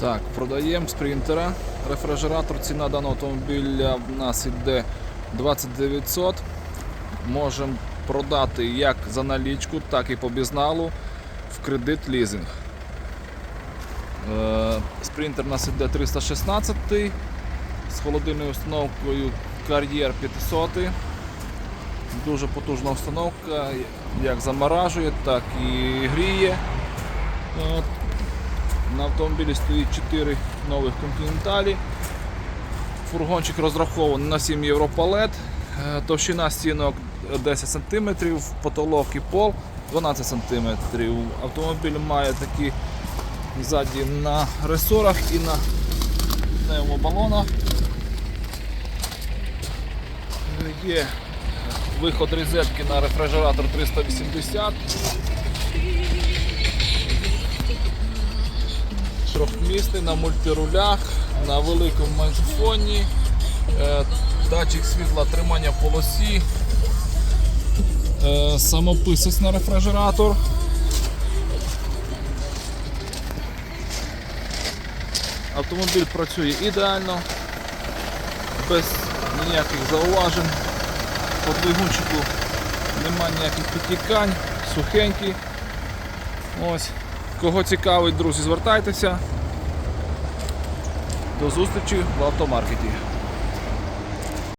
Так, продаємо спринтера. Рефрижератор, ціна даного автомобіля в нас йде 2900. Можемо продати як за налічку, так і по бізналу в кредит лізинг. Е, Спринтер у нас йде 316 з холодильною установкою Carrier 500. Дуже потужна установка, як заморажує, так і гріє. От. На автомобілі стоїть 4 нових континенталі. Фургончик розрахований на 7 євро палет. Е, Товщина стінок 10 см, потолок і пол 12 см. Автомобіль має такі ззаді на ресорах і на пневмобалонах. Е, Є виход розетки на рефрижератор 380. Трьохмісний на мультирулях, на великому мегафоні, е, датчик світла тримання полосі, е, самописець на рефрижератор. Автомобіль працює ідеально, без ніяких зауважень. По двигунчику немає ніяких підтікань, сухенький. Ось. Кого цікавить, друзі, звертайтеся. До зустрічі в автомаркеті.